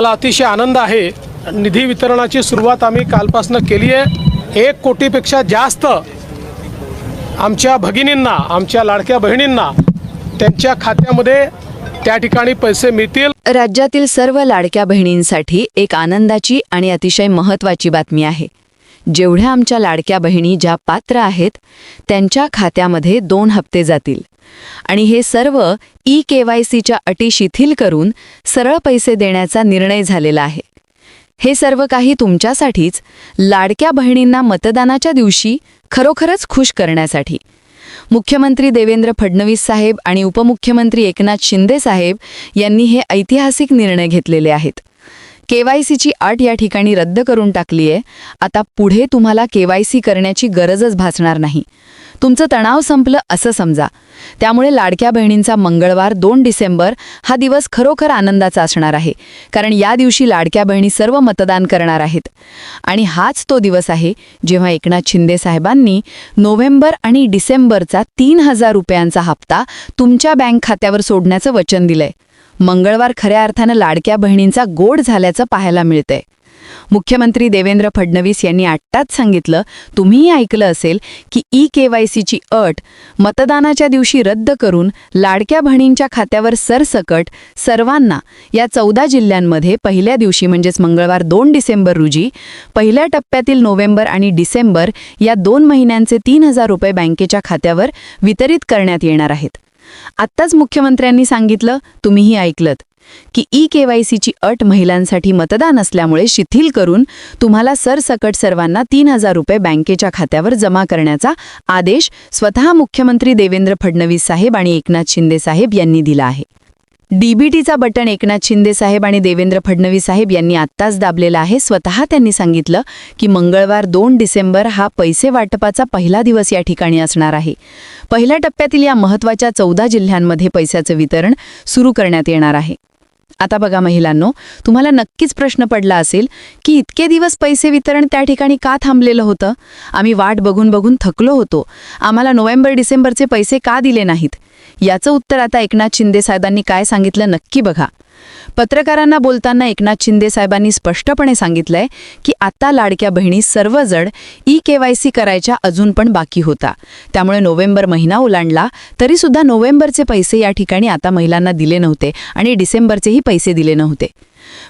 मला अतिशय आनंद आहे. निधी वितरणाची सुरुवात आम्ही कालपासून केली आहे. एक कोटीपेक्षा जास्त आमच्या भगिनींना आमच्या लाडक्या बहिणींना त्यांच्या खात्यामध्ये त्या ठिकाणी पैसे मिळतील. राज्यातील सर्व लाडक्या बहिणींसाठी एक आनंदाची आणि अतिशय महत्त्वाची बातमी आहे. जेवढ्या आमच्या लाडक्या बहिणी ज्या पात्र आहेत त्यांच्या खात्यामध्ये दोन हप्ते जातील. आणि हे सर्व ई के वाय सीच्या अटी शिथिल करून सरळ पैसे देण्याचा निर्णय झालेला आहे. हे सर्व काही तुमच्यासाठीच लाडक्या बहिणींना मतदानाच्या दिवशी खरोखरच खुश करण्यासाठी. मुख्यमंत्री देवेंद्र फडणवीस साहेब आणि उपमुख्यमंत्री एकनाथ शिंदे साहेब यांनी हे ऐतिहासिक निर्णय घेतलेले आहेत. केवायसीची अट या ठिकाणी रद्द करून टाकली आहे आता पुढे तुम्हाला केवायसी करण्याची गरजच भासणार नाही. तुमचं तणाव संपलं असं समजा. त्यामुळे लाडक्या बहिणींचा मंगळवार दोन डिसेंबर हा दिवस खरोखर आनंदाचा असणार आहे. कारण या दिवशी लाडक्या बहिणी सर्व मतदान करणार आहेत. आणि हाच तो दिवस आहे जेव्हा एकनाथ शिंदे साहेबांनी नोव्हेंबर आणि डिसेंबरचा तीन हजार रुपयांचा हप्ता तुमच्या बँक खात्यावर सोडण्याचं वचन दिलंय. मंगळवार खऱ्या अर्थानं लाडक्या बहिणींचा गोड झाल्याचं पाहायला मिळतंय. मुख्यमंत्री देवेंद्र फडणवीस यांनी आत्ताच सांगितलं तुम्हीही ऐकलं असेल की ई के वाय सीची अट मतदानाच्या दिवशी रद्द करून लाडक्या बहिणींच्या खात्यावर सरसकट सर्वांना या चौदा जिल्ह्यांमध्ये पहिल्या दिवशी म्हणजेच मंगळवार दोन डिसेंबर रोजी पहिल्या टप्प्यातील नोव्हेंबर आणि डिसेंबर या दोन महिन्यांचे तीन हजार रुपये बँकेच्या खात्यावर वितरित करण्यात येणार आहेत. आत्ताच मुख्यमंत्र्यांनी सांगितलं तुम्हीही ऐकलत की ई के वाय सीची अट महिलांसाठी मतदान असल्यामुळे शिथिल करून तुम्हाला सरसकट सर्वांना तीन हजार रुपये बँकेच्या खात्यावर जमा करण्याचा आदेश स्वतः मुख्यमंत्री देवेंद्र फडणवीस साहेब आणि एकनाथ शिंदे साहेब यांनी दिला आहे. डीबीटीचा बटन एकनाथ शिंदे साहेब आणि देवेंद्र फडणवीस साहेब यांनी आत्ताच दाबलेला आहे. स्वतः त्यांनी सांगितलं की मंगळवार दोन डिसेंबर हा पैसे वाटपाचा पहिला दिवस या ठिकाणी असणार आहे. पहिल्या टप्प्यातील या महत्त्वाच्या चौदा जिल्ह्यांमध्ये पैशाचं वितरण सुरू करण्यात येणार आहे. आता बघा महिलांनो तुम्हाला नक्कीच प्रश्न पडला असेल की इतके दिवस पैसे वितरण त्या ठिकाणी का थांबलेलं होतं? आम्ही वाट बघून बघून थकलो होतो. आम्हाला नोव्हेंबर डिसेंबरचे पैसे का दिले नाहीत? याचं उत्तर आता एकनाथ शिंदे साहेबांनी काय सांगितलं नक्की बघा. पत्रकारांना बोलताना एकनाथ शिंदे साहेबांनी स्पष्टपणे सांगितलंय की आता लाडक्या बहिणी सर्वजण ई के वाय सी करायच्या अजून पण बाकी होता. त्यामुळे नोव्हेंबर महिना ओलांडला तरीसुद्धा नोव्हेंबरचे पैसे या ठिकाणी आता महिलांना दिले नव्हते आणि डिसेंबरचेही पैसे दिले नव्हते.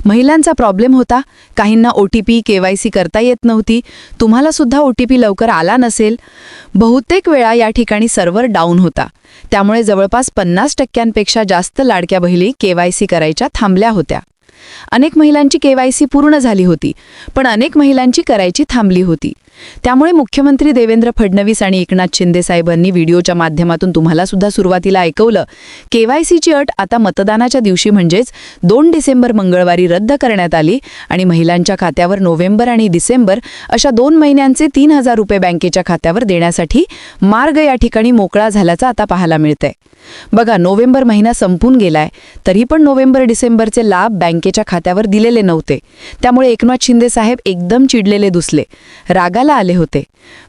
महिलांचा प्रॉब्लेम होता. काहींना O T P K Y C करता येत नव्हती. तुम्हालासुद्धा ओ टी पी लवकर आला नसेल. बहुतेक वेळा या ठिकाणी सर्व्हर डाऊन होता. त्यामुळे जवळपास पन्नास टक्क्यांपेक्षा जास्त लाडक्या बहिणी के वाय सी करायच्या थांबल्या होत्या. अनेक महिलांची के वाय सी पूर्ण झाली होती पण अनेक महिलांची करायची थांबली होती. त्यामुळे मुख्यमंत्री देवेंद्र फडणवीस आणि एकनाथ शिंदे साहेबांनी व्हिडिओच्या माध्यमातून तुम्हाला सुद्धा सुरुवातीला ऐकवलं केवायसीची अट आता मतदानाच्या दिवशी म्हणजेच दोन डिसेंबर मंगळवारी रद्द करण्यात आली आणि महिलांच्या खात्यावर नोव्हेंबर आणि डिसेंबर अशा दोन महिन्यांचे तीन हजार रुपये बँकेच्या खात्यावर देण्यासाठी मार्ग या ठिकाणी मोकळा झाल्याचा आता पाहायला मिळतंय. बघा नोव्हेंबर महिना संपून गेलाय तरी पण नोव्हेंबर डिसेंबरचे लाभ बँकेच्या खात्यावर दिलेले नव्हते. त्यामुळे एकनाथ शिंदे साहेब एकदम चिडलेले दुसले. रागाला आले होते.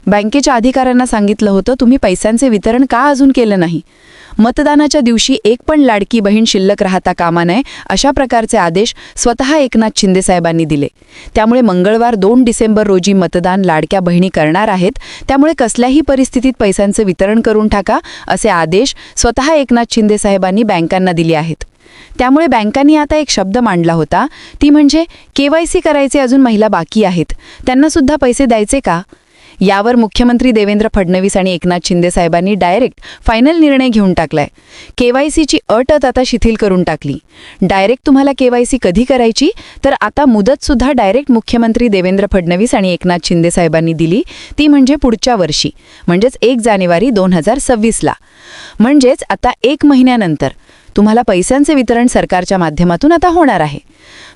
बँकेच्या अधिकाऱ्यांना सांगितलं होतं तुम्ही पैशांचे वितरण का अजून केलं नाही? मतदानाच्या दिवशी एक पण लाडकी बहीण शिल्लक राहता कामा नये अशा प्रकारचे आदेश स्वतः एकनाथ शिंदेसाहेबांनी दिले. त्यामुळे मंगळवार दोन डिसेंबर रोजी मतदान लाडक्या बहिणी करणार आहेत. त्यामुळे कसल्याही परिस्थितीत पैशांचं वितरण करून टाका असे आदेश स्वतः एकनाथ शिंदे साहेबांनी बँकांना दिले आहेत. त्यामुळे बँकांनी आता एक शब्द मांडला होता. ती म्हणजे केवायसी करायचे अजून महिला बाकी आहेत. त्यांना सुद्धा पैसे द्यायचे का? यावर मुख्यमंत्री देवेंद्र फडणवीस आणि एकनाथ शिंदे साहेबांनी डायरेक्ट फायनल निर्णय घेऊन टाकलाय. केवायसीची अट आता शिथिल करून टाकली. डायरेक्ट तुम्हाला केवायसी कधी करायची? तर आता मुदत सुद्धा डायरेक्ट मुख्यमंत्री देवेंद्र फडणवीस आणि एकनाथ शिंदे साहेबांनी दिली. ती म्हणजे पुढच्या वर्षी म्हणजेच एक जानेवारी दोन हजार सव्वीसला. म्हणजेच आता एक महिन्यानंतर तुम्हाला पैशांचे वितरण सरकारच्या माध्यमातून आता होणार आहे.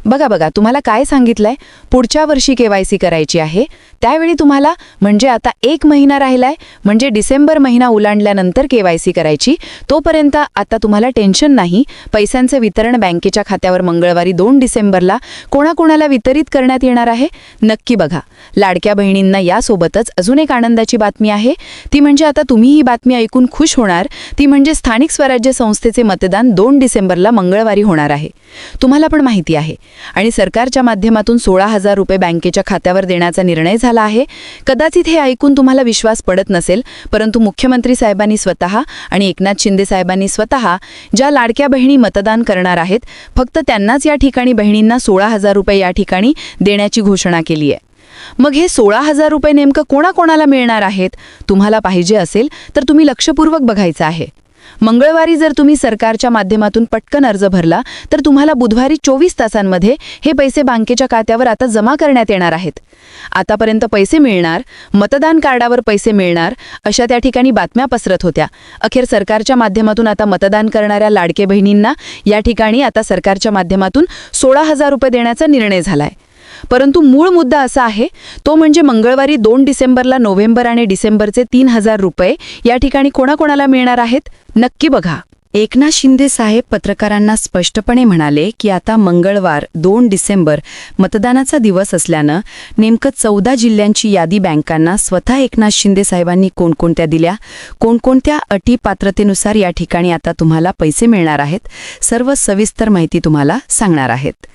बघा बघा तुम्हाला काय सांगितलंय? पुढच्या वर्षी केवायसी करायची आहे. त्यावेळी तुम्हाला म्हणजे आता एक महिना राहिलाय म्हणजे डिसेंबर महिना ओलांडल्यानंतर केवायसी करायची. तोपर्यंत आता तुम्हाला टेन्शन नाही. पैशांचे वितरण बँकेच्या खात्यावर मंगळवारी दोन डिसेंबरला कोणाकोणाला वितरित करण्यात येणार आहे? नक्की बघा. लाडक्या बहिणींना यासोबतच अजून एक आनंदाची बातमी आहे. ती म्हणजे आता तुम्ही ही बातमी ऐकून खुश होणार. ती म्हणजे स्थानिक स्वराज्य संस्थेचे मतदान दोन डिसेंबरला मंगळवारी होणार आहे. तुम्हाला पण माहिती आहे. आणि सरकारच्या माध्यमातून सोळा हजार रुपये बँकेच्या खात्यावर देण्याचा निर्णय झाला आहे. कदाचित हे ऐकून तुम्हाला विश्वास पडत नसेल परंतु मुख्यमंत्री साहेबांनी स्वतः आणि एकनाथ शिंदे साहेबांनी स्वतः ज्या लाडक्या बहिणी मतदान करणार आहेत फक्त त्यांनाच या ठिकाणी बहिणींना सोळा हजार रुपये या ठिकाणी देण्याची घोषणा केली आहे. मग हे सोळा हजार रुपये नेमकं कोणाकोणाला मिळणार आहेत? तुम्हाला पाहिजे असेल तर तुम्ही लक्षपूर्वक बघायचं आहे. मंगळवारी जर तुम्ही सरकारच्या माध्यमातून पटकन अर्ज भरला तर तुम्हाला बुधवारी चोवीस तासांमध्ये हे पैसे बँकेच्या खात्यावर आता जमा करण्यात येणार आहेत. आतापर्यंत पैसे मिळणार मतदान कार्डावर पैसे मिळणार अशा त्या ठिकाणी बातम्या पसरत होत्या. अखेर सरकारच्या माध्यमातून आता मतदान करणाऱ्या लाडके बहिणींना या ठिकाणी आता सरकारच्या माध्यमातून सोळा हजार रुपये देण्याचा निर्णय झालाय. परंतु मूळ मुद्दा असा आहे तो म्हणजे मंगळवारी दोन डिसेंबरला नोव्हेंबर आणि डिसेंबरचे तीन हजार रुपये या ठिकाणी कोणाकोणाला मिळणार आहेत नक्की बघा. एकनाथ शिंदे साहेब पत्रकारांना स्पष्टपणे म्हणाले की आता मंगळवार दोन डिसेंबर मतदानाचा दिवस असल्यानं नेमकं चौदा जिल्ह्यांची यादी बँकांना स्वतः एकनाथ शिंदे साहेबांनी कोणकोणत्या दिल्या कोणकोणत्या अटी पात्रतेनुसार या ठिकाणी आता तुम्हाला पैसे मिळणार आहेत सर्व सविस्तर माहिती तुम्हाला सांगणार आहेत.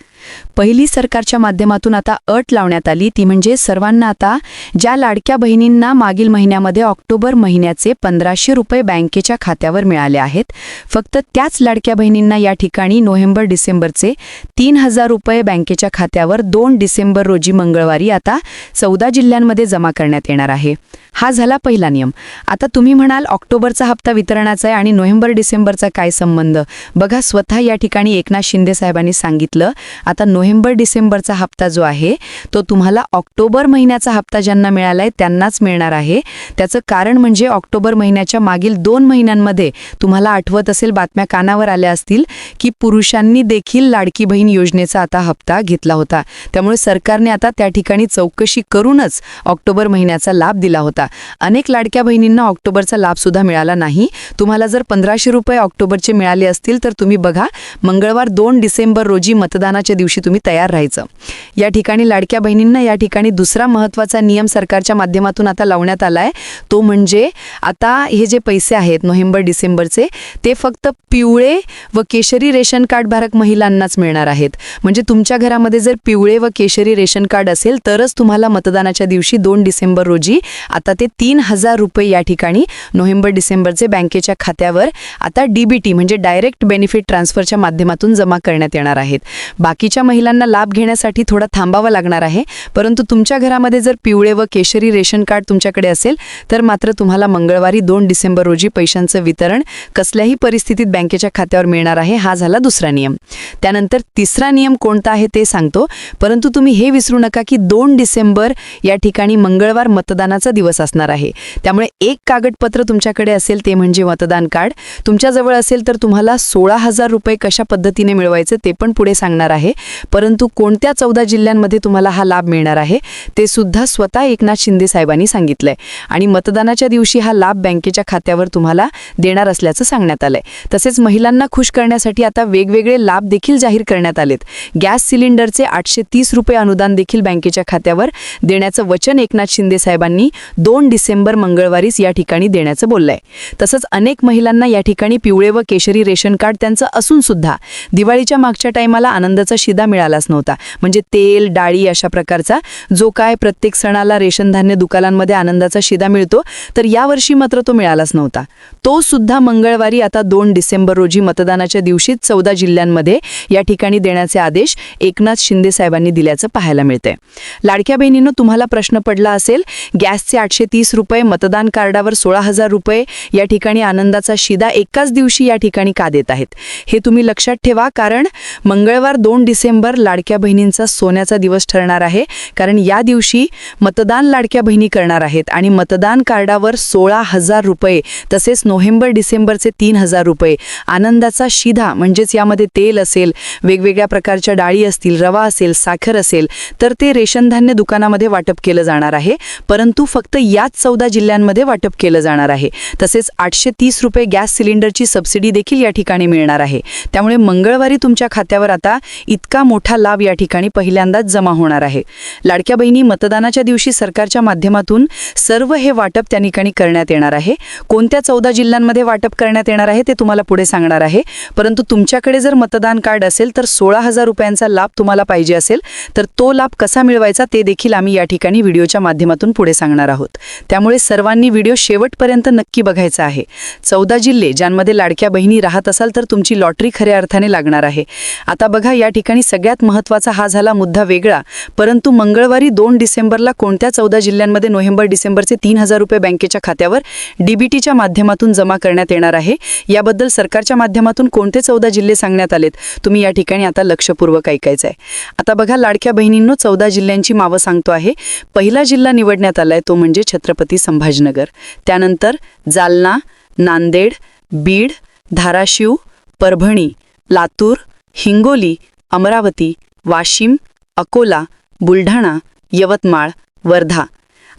पहिली सरकारच्या माध्यमातून आता अट लावण्यात आली. ती म्हणजे सर्वांना आता ज्या लाडक्या बहिणींना मागील महिन्यामध्ये ऑक्टोबर महिन्याचे पंधराशे रुपये बँकेच्या खात्यावर मिळाले आहेत फक्त त्याच लाडक्या बहिणींना या ठिकाणी नोव्हेंबर डिसेंबरचे तीन हजार रुपये बँकेच्या खात्यावर दोन डिसेंबर रोजी मंगळवारी आता चौदा जिल्ह्यांमध्ये जमा करण्यात येणार आहे. हा झाला पहिला नियम. आता तुम्ही म्हणाल ऑक्टोबरचा हप्ता वितरणाचा आहे आणि नोव्हेंबर डिसेंबरचा काय संबंध? बघा स्वतः या ठिकाणी एकनाथ शिंदे साहेबांनी सांगितलं आता नोव्हेंबर डिसेंबरचा हप्ता जो आहे तो तुम्हाला ऑक्टोबर महिन्याचा हप्ता ज्यांना मिळाला आहे त्यांनाच मिळणार आहे. त्याचं कारण म्हणजे ऑक्टोबर महिन्याच्या मागील दोन महिन्यांमध्ये तुम्हाला आठवत असेल बातम्या कानावर आल्या असतील की पुरुषांनी देखील लाडकी बहीण योजनेचा आता हप्ता घेतला होता. त्यामुळे सरकारने आता त्या ठिकाणी चौकशी करूनच ऑक्टोबर महिन्याचा लाभ दिला होता. अनेक लाडक्या बहिणींना ऑक्टोबरचा लाभसुद्धा मिळाला नाही. तुम्हाला जर पंधराशे रुपये ऑक्टोबरचे मिळाले असतील तर तुम्ही बघा मंगळवार दोन डिसेंबर रोजी मतदानाचे दिवशी तुम्ही तयार राहायचं. या ठिकाणी लाडक्या बहिणींना या ठिकाणी दुसरा महत्त्वाचा नियम सरकारच्या माध्यमातून आता लावण्यात आलाय. तो म्हणजे आता हे जे पैसे आहेत नोव्हेंबर डिसेंबरचे ते फक्त पिवळे व केशरी रेशन कार्डधारक महिलांनाच मिळणार आहेत. म्हणजे तुमच्या घरामध्ये जर पिवळे व केशरी रेशन कार्ड असेल तरच तुम्हाला मतदानाच्या दिवशी दोन डिसेंबर रोजी आता ते तीन हजार रुपये या ठिकाणी नोव्हेंबर डिसेंबरचे बँकेच्या खात्यावर आता डीबीटी म्हणजे डायरेक्ट बेनिफिट ट्रान्सफरच्या माध्यमातून जमा करण्यात येणार आहेत. बाकी बाकीच्या महिलांना लाभ घेण्यासाठी थोडा थांबावा लागणार आहे. परंतु तुमच्या घरामध्ये जर पिवळे व केशरी रेशन कार्ड तुमच्याकडे असेल तर मात्र तुम्हाला मंगळवारी दोन डिसेंबर रोजी पैशांचं वितरण कसल्याही परिस्थितीत बँकेच्या खात्यावर मिळणार आहे हा झाला दुसरा नियम. त्यानंतर तिसरा नियम कोणता आहे ते सांगतो. परंतु तुम्ही हे विसरू नका की दोन डिसेंबर या ठिकाणी मंगळवार मतदानाचा दिवस असणार आहे. त्यामुळे एक कागदपत्र तुमच्याकडे असेल ते म्हणजे मतदान कार्ड. तुमच्याजवळ असेल तर तुम्हाला सोळा हजार रुपये कशा पद्धतीने मिळवायचे ते पण पुढे सांगणार आहे. परंतु कोणत्या चौदा जिल्ह्यांमध्ये तुम्हाला हा लाभ मिळणार आहे ते सुद्धा स्वतः एकनाथ शिंदे साहेबांनी सांगितलंय. आणि मतदानाच्या दिवशी हा लाभ बँकेच्या खात्यावर तुम्हाला देणार असल्याचं सांगण्यात आलंय. तसेच महिलांना खुश करण्यासाठी आता वेगवेगळे लाभ देखील जाहीर करण्यात आलेत. गॅस सिलेंडरचे आठशे तीस रुपये अनुदान देखील बँकेच्या खात्यावर देण्याचं वचन एकनाथ शिंदे साहेबांनी दोन डिसेंबर मंगळवारीच या ठिकाणी देण्याचं बोललंय. तसंच अनेक महिलांना या ठिकाणी पिवळे व केशरी रेशन कार्ड त्यांचं असून सुद्धा दिवाळीच्या मागच्या टायमाला आनंदाचा शिदा मिळालाच नव्हता. म्हणजे तेल डाळी अशा प्रकारचा जो काय प्रत्येक सणाला रेशनधान्य दुकानांमध्ये आनंदाचा शिदा मिळतो तर यावर्षी मात्र तो मिळालाच नव्हता. तो सुद्धा मंगळवारी आता दोन डिसेंबर रोजी मतदानाच्या दिवशी चौदा जिल्ह्यांमध्ये या ठिकाणी देण्याचे आदेश एकनाथ शिंदे साहेबांनी दिल्याचं पाहायला मिळतंय. लाडक्या बहिणीनं तुम्हाला प्रश्न पडला असेल गॅसचे आठशे तीस रुपये मतदान कार्डावर सोळा हजार रुपये या ठिकाणी आनंदाचा शिदा एकाच दिवशी या ठिकाणी का देत आहेत? हे तुम्ही लक्षात ठेवा कारण मंगळवार दोन डिसेंबर डिसेंबर लाडक्या बहिणींचा सोन्याचा दिवस ठरणार आहे. कारण या दिवशी मतदान लाडक्या बहिणी करणार आहेत आणि मतदान कार्डावर सोळा हजार रुपये तसेच नोव्हेंबर डिसेंबरचे तीन हजार रुपये. आनंदाचा शिधा म्हणजेच यामध्ये तेल असेल वेगवेगळ्या प्रकारच्या डाळी असतील रवा असेल साखर असेल तर ते रेशनधान्य दुकानामध्ये वाटप केलं जाणार आहे. परंतु फक्त याच चौदा जिल्ह्यांमध्ये वाटप केलं जाणार आहे. तसेच आठशे तीस रुपये गॅस सिलेंडरची सबसिडी देखील या ठिकाणी मिळणार आहे. त्यामुळे मंगळवारी तुमच्या खात्यावर आता इत इतका मोठा लाभ या ठिकाणी पहिल्यांदाच जमा होणार आहे. लाडक्या बहिणी मतदानाच्या दिवशी सरकारच्या माध्यमातून सर्व हे वाटप त्या ठिकाणी करण्यात येणार आहे. कोणत्या चौदा जिल्ह्यांमध्ये वाटप करण्यात येणार आहे ते तुम्हाला पुढे सांगणार आहे. परंतु तुमच्याकडे जर मतदान कार्ड असेल तर सोळा हजार रुपयांचा लाभ तुम्हाला पाहिजे असेल तर तो लाभ कसा मिळवायचा ते देखील आम्ही या ठिकाणी व्हिडिओच्या माध्यमातून पुढे सांगणार आहोत. त्यामुळे सर्वांनी व्हिडिओ शेवटपर्यंत नक्की बघायचा आहे. चौदा जिल्हे ज्यांमध्ये लाडक्या बहिणी राहत असाल तर तुमची लॉटरी खऱ्या अर्थाने लागणार आहे. आता बघा या ठिकाणी सगळ्यात महत्त्वाचा हा झाला मुद्दा वेगळा. परंतु मंगळवारी दोन डिसेंबरला कोणत्या चौदा जिल्ह्यांमध्ये नोव्हेंबर डिसेंबरचे तीन हजार रुपये बँकेच्या खात्यावर डीबीटीच्या माध्यमातून जमा करण्यात येणार आहे? याबद्दल सरकारच्या माध्यमातून कोणते चौदा जिल्हे सांगण्यात आलेत? तुम्ही या ठिकाणी आता लक्षपूर्वक ऐकायचं आहे आता बघा लाडक्या बहिणींनो चौदा जिल्ह्यांची मावं सांगतो आहे. पहिला जिल्हा निवडण्यात आलाय तो म्हणजे छत्रपती संभाजीनगर. त्यानंतर जालना नांदेड बीड धाराशिव परभणी लातूर हिंगोली अमरावती वाशिम अकोला बुलढाणा यवतमाळ वर्धा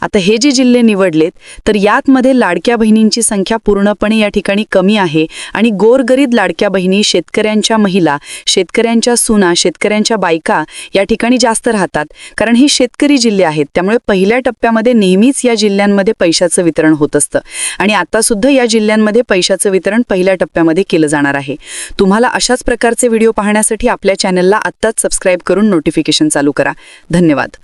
आता हे जे जिल्हे निवडलेत तर यातमध्ये लाडक्या बहिणींची संख्या पूर्णपणे या ठिकाणी कमी आहे आणि गोरगरीब लाडक्या बहिणी शेतकऱ्यांच्या महिला शेतकऱ्यांच्या सुना शेतकऱ्यांच्या बायका या ठिकाणी जास्त राहतात. कारण ही शेतकरी जिल्हे आहेत त्यामुळे पहिल्या टप्प्यामध्ये नेहमीच या जिल्ह्यांमध्ये पैशाचं वितरण होत असतं. आणि आता सुद्धा या जिल्ह्यांमध्ये पैशाचं वितरण पहिल्या टप्प्यामध्ये केलं जाणार आहे. तुम्हाला अशाच प्रकारचे व्हिडिओ पाहण्यासाठी आपल्या चॅनलला आत्ताच सबस्क्राईब करून नोटिफिकेशन चालू करा. धन्यवाद.